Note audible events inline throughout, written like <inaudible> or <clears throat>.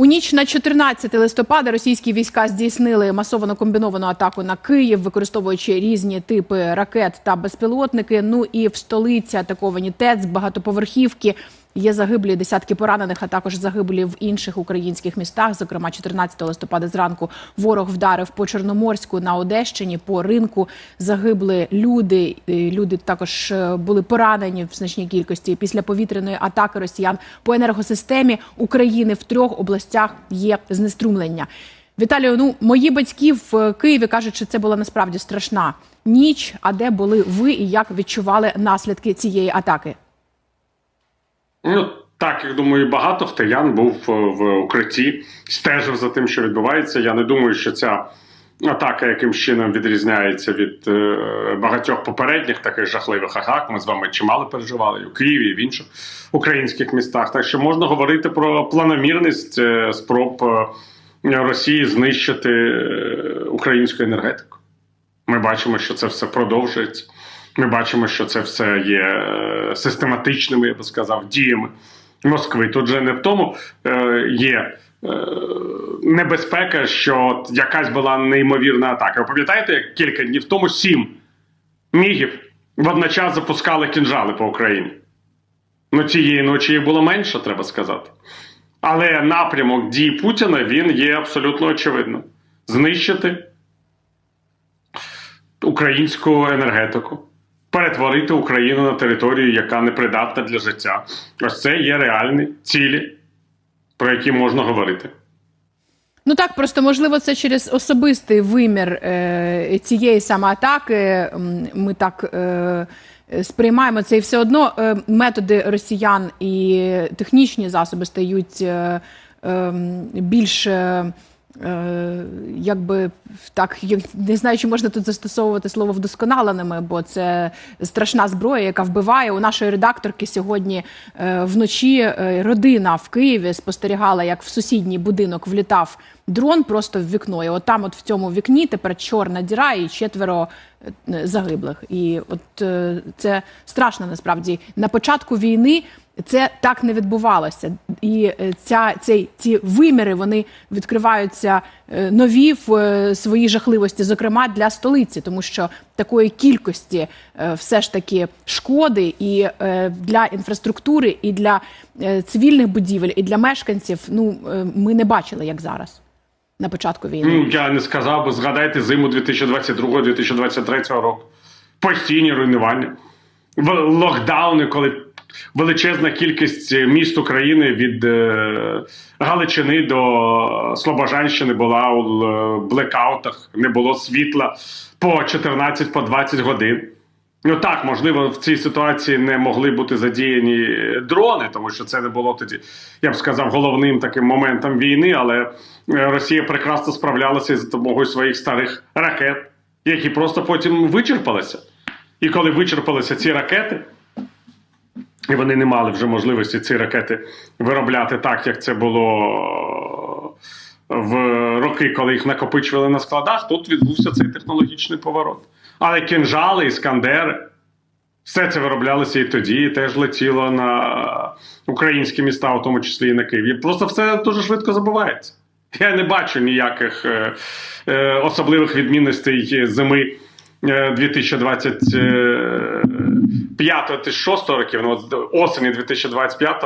У ніч на 14 листопада російські війська здійснили масовану комбіновану атаку на Київ, використовуючи різні типи ракет та безпілотники. Ну і в столиці атаковані ТЕЦ, багатоповерхівки. Є загиблі десятки поранених, а також загиблі в інших українських містах. Зокрема, 14 листопада зранку ворог вдарив по Чорноморську на Одещині. По ринку загибли люди. Люди також е, були поранені в значній кількості. Після повітряної атаки росіян по енергосистемі України в трьох областях є знеструмлення. Віталію, ну мої батьки в Києві кажуть, що це була насправді страшна ніч. А де були ви і як відчували наслідки цієї атаки? Ну так, я думаю, багато хтиян був е, в укритті, стежив за тим, що відбувається. Я не думаю, що ця атака яким чином відрізняється від е, багатьох попередніх таких жахливих атак. Ми з вами чимало переживали і у Києві, і в інших українських містах. Так що можна говорити про планомірність е, спроб Росії знищити українську енергетику. Ми бачимо, що це все продовжується. Ми бачимо, що це все є е, систематичними, я би сказав, діями Москви. Тут же не в тому е, є е, небезпека, що якась була неймовірна атака. Ви пам'ятаєте, як кілька днів тому сім мігів водночас запускали кінжали по Україні? Ну, цієї ночі їх було менше, треба сказати. Але напрямок дій Путіна він є абсолютно очевидним: знищити українську енергетику, перетворити Україну на територію, яка непридатна для життя. Ось це є реальні цілі, про які можна говорити. Ну так, просто можливо, це через особистий вимір е, цієї саме атаки. Ми так е, сприймаємо це, і все одно е, методи росіян і технічні засоби стають е, е, більш. Е, якби так, не знаю, чи можна тут застосовувати слово вдосконаленими, бо це страшна зброя, яка вбиває. У нашої редакторки сьогодні е, вночі е, родина в Києві спостерігала, як в сусідній будинок влітав дрон просто в вікно. І от там, от в цьому вікні, тепер чорна діра і четверо загиблих. І от це страшно насправді. На початку війни це так не відбувалося. І е, ця, цей, ці виміри вони відкриваються е, нові в е, своїй жахливості, зокрема для столиці, тому що такої кількості все ж таки шкоди і для інфраструктури, і для цивільних будівель, і для мешканців. Ну ми не бачили як зараз на початку війни. Ну, я не сказав би, згадайте зиму 2022-2023 року. Постійні руйнування, В- локдауни, коли величезна кількість міст України від е, Галичини до Слобожанщини була у е, блекаутах, не було світла по 14 по 20 годин. Ну так, можливо, в цій ситуації не могли бути задіяні дрони, тому що це не було тоді, я б сказав, головним таким моментом війни. Але е, Росія прекрасно справлялася за допомогою своїх старих ракет, які просто потім вичерпалися. І коли вичерпалися ці ракети, і вони не мали вже можливості ці ракети виробляти так, як це було в роки, коли їх накопичували на складах, тут відбувся цей технологічний поворот. Але кінжали, іскандери, все це вироблялося і тоді, і теж летіло на українські міста, у тому числі і на Київ. Просто все дуже швидко забувається. Я не бачу ніяких е, е, особливих відмінностей зими е, 2025-2026 років, ну, от осені 2025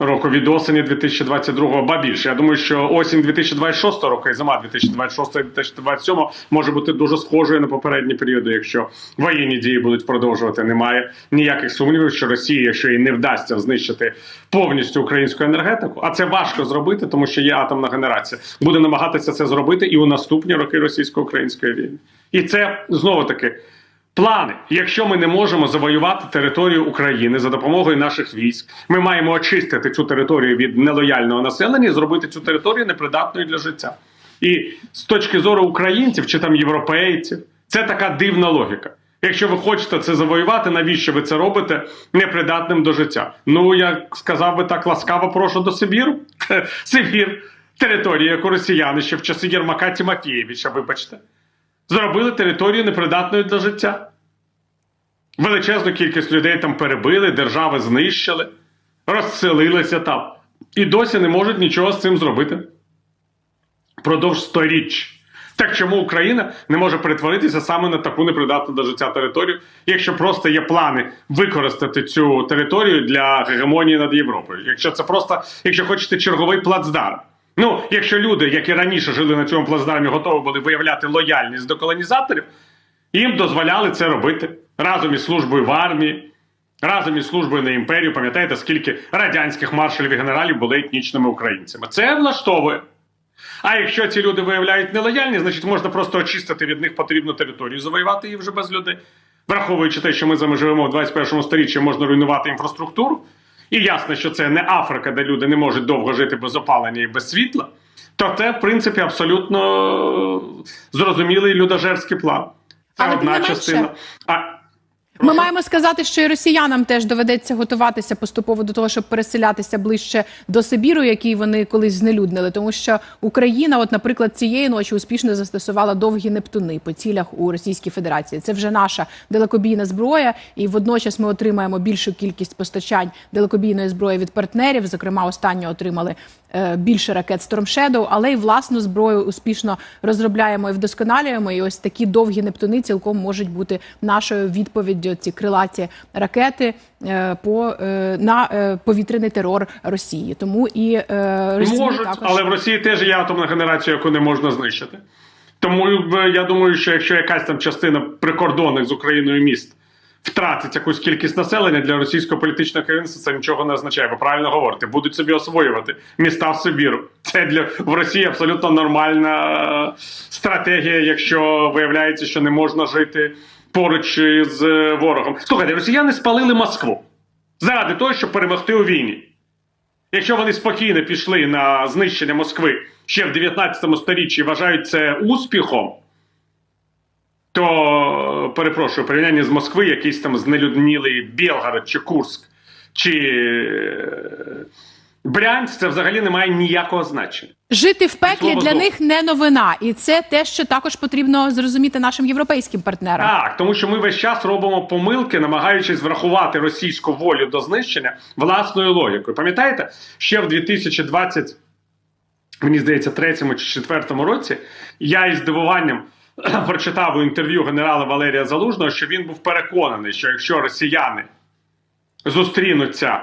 року від осені 2022 ба більше. Я думаю, що осінь 2026 року і зима 2026-2027 може бути дуже схожою на попередні періоди, якщо воєнні дії будуть продовжувати. Немає ніяких сумнівів, що Росія, якщо їй не вдасться знищити повністю українську енергетику, а це важко зробити, тому що є атомна генерація, буде намагатися це зробити і у наступні роки російсько-української війни. І це знову таки. Плани, якщо ми не можемо завоювати територію України за допомогою наших військ, ми маємо очистити цю територію від нелояльного населення і зробити цю територію непридатною для життя. І з точки зору українців чи там європейців, це така дивна логіка. Якщо ви хочете це завоювати, навіщо ви це робите непридатним до життя? Ну я сказав би так ласкаво, прошу до Сибіру. <laughs> Сибір, територія, яку росіяни ще в часи Єрмака Тимофєєвича, вибачте зробили територію непридатною для життя. Величезну кількість людей там перебили, держави знищили, розселилися там. і досі не можуть нічого з цим зробити. Продовж сторіч. Так чому Україна не може перетворитися саме на таку непридатну до життя територію, якщо просто є плани використати цю територію для гегемонії над Європою? Якщо це просто, якщо хочете, черговий плацдарм. Ну, якщо люди, які раніше жили на цьому плацдармі, готові були виявляти лояльність до колонізаторів, їм дозволяли це робити разом із службою в армії, разом із службою на імперію. Пам'ятаєте, скільки радянських маршалів і генералів були етнічними українцями? Це влаштовує. А якщо ці люди виявляють нелояльність, значить можна просто очистити від них потрібну територію, завоювати її вже без людей. Враховуючи те, що ми з вами живемо в 21 сторіччі, можна руйнувати інфраструктуру. І ясно, що це не Африка, де люди не можуть довго жити без опалення і без світла, то це, в принципі, абсолютно зрозумілий людожерський план. Це Але одна частина. А, Ми маємо сказати, що і росіянам теж доведеться готуватися поступово до того, щоб переселятися ближче до Сибіру, який вони колись знелюднили. Тому що Україна, от, наприклад, цієї ночі успішно застосувала довгі нептуни по цілях у Російській Федерації. Це вже наша далекобійна зброя, і водночас ми отримаємо більшу кількість постачань далекобійної зброї від партнерів. Зокрема, останньо отримали більше ракет Storm Shadow, але й власну зброю успішно розробляємо і вдосконалюємо. І ось такі довгі нептуни цілком можуть бути нашою відповіддю ці крилаті ракети е, по е, на е, повітряний терор Росії. Тому і е, Росії Можуть, також але в Росії теж є атомна генерація, яку не можна знищити. Тому е, я думаю, що якщо якась там частина прикордонних з Україною міст втратить якусь кількість населення для російського політичного керівництва, це нічого не означає. Ви правильно говорите, будуть собі освоювати міста в Сибіру. Це для в Росії абсолютно нормальна е, стратегія, якщо виявляється, що не можна жити поруч з е, ворогом. Слухайте, росіяни спалили Москву заради того, щоб перемогти у війні. Якщо вони спокійно пішли на знищення Москви ще в 19 сторіччі і вважають це успіхом, то перепрошую, порівняння з Москви, якийсь там знелюднілий Білгород чи Курск чи е, Брянськ, це взагалі не має ніякого значення. жити в пеклі для них не новина, і це те, що також потрібно зрозуміти нашим європейським партнерам. Так, тому що ми весь час робимо помилки, намагаючись врахувати російську волю до знищення власною логікою. Пам'ятаєте, ще в 2020, мені здається, третьому чи четвертому році я із здивуванням <clears throat> прочитав у інтерв'ю генерала Валерія Залужного, що він був переконаний, що якщо росіяни зустрінуться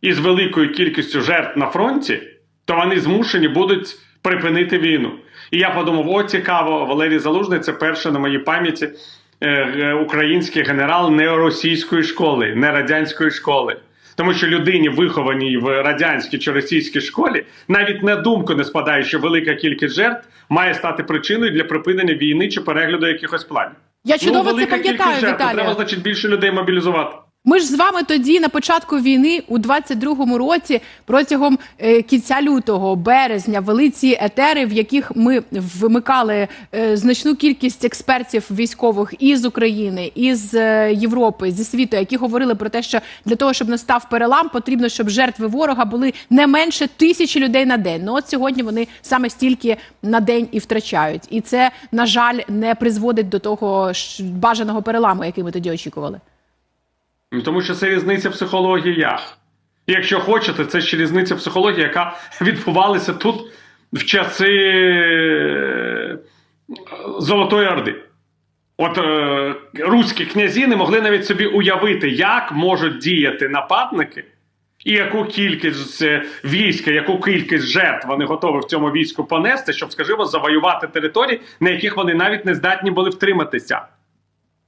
із великою кількістю жертв на фронті, то вони змушені будуть припинити війну. І я подумав: о, цікаво, Валерій Залужний це перший на моїй пам'яті е, е, український генерал не російської школи, не радянської школи. Тому що людині, вихованій в радянській чи російській школі, навіть на думку не спадає, що велика кількість жертв має стати причиною для припинення війни чи перегляду якихось планів. Я чудово це велика пам'ятаю, Віталію. Треба, значить, більше людей мобілізувати. Ми ж з вами тоді на початку війни у 22-му році протягом е, кінця лютого, березня, вели ці етери, в яких ми вимикали е, значну кількість експертів військових із України, із е, Європи, зі світу, які говорили про те, що для того, щоб настав перелам, потрібно, щоб жертви ворога були не менше тисячі людей на день. Ну от сьогодні вони саме стільки на день і втрачають, і це на жаль не призводить до того бажаного переламу, який ми тоді очікували. Ну, Тому що це різниця в психологіях. І Якщо хочете, це ще різниця психології, яка <laughs> відбувалася тут в часи е, Золотої Орди. От е, руські князі не могли навіть собі уявити, як можуть діяти нападники, і яку кількість е, війська, яку кількість жертв вони готові в цьому війську понести, щоб, скажімо, завоювати території, на яких вони навіть не здатні були втриматися.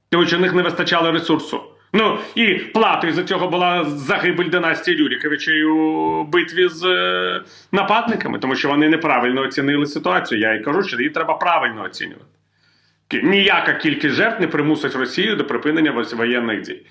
Тому що в них не вистачало ресурсу. Ну і платою за цього була загибель династії Рюриковичей у битві з е, нападниками, тому що вони неправильно оцінили ситуацію. Я і кажу, що її треба правильно оцінювати. Ніяка кількість жертв не примусить Росію до припинення воєнних дій.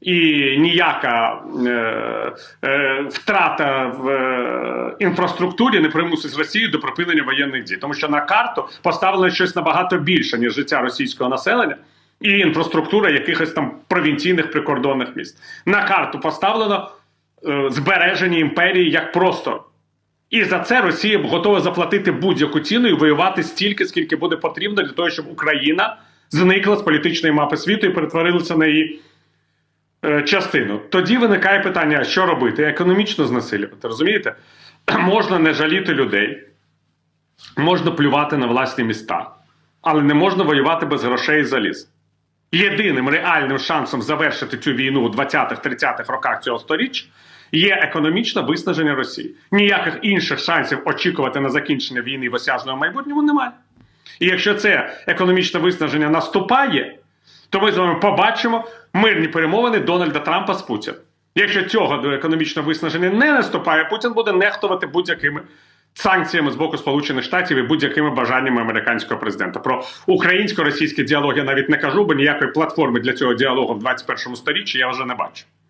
І ніяка е, е, втрата в е, інфраструктурі не примусить Росію до припинення воєнних дій, тому що на карту поставлено щось набагато більше, ніж життя російського населення і інфраструктура якихось там провінційних прикордонних міст. На карту поставлено е, збереження імперії як простор. І за це Росія готова заплатити будь-яку ціну і воювати стільки, скільки буде потрібно для того, щоб Україна зникла з політичної мапи світу і перетворилася на її е, частину. Тоді виникає питання, що робити? Економічно знесилювати. Розумієте? <clears throat> Можна не жаліти людей, можна плювати на власні міста, але не можна воювати без грошей і заліз. Єдиним реальним шансом завершити цю війну у 20-30-х роках цього сторіччя є економічне виснаження Росії. Ніяких інших шансів очікувати на закінчення війни в осяжному майбутньому немає. І якщо це економічне виснаження наступає, то ми з вами побачимо мирні перемовини Дональда Трампа з Путіним. Якщо цього до економічного виснаження не наступає, Путін буде нехтувати будь-якими санкціями з боку Сполучених Штатів і будь-якими бажаннями американського президента. Про українсько-російський діалог я навіть не кажу, бо ніякої платформи для цього діалогу в 21 сторіччі я вже не бачу.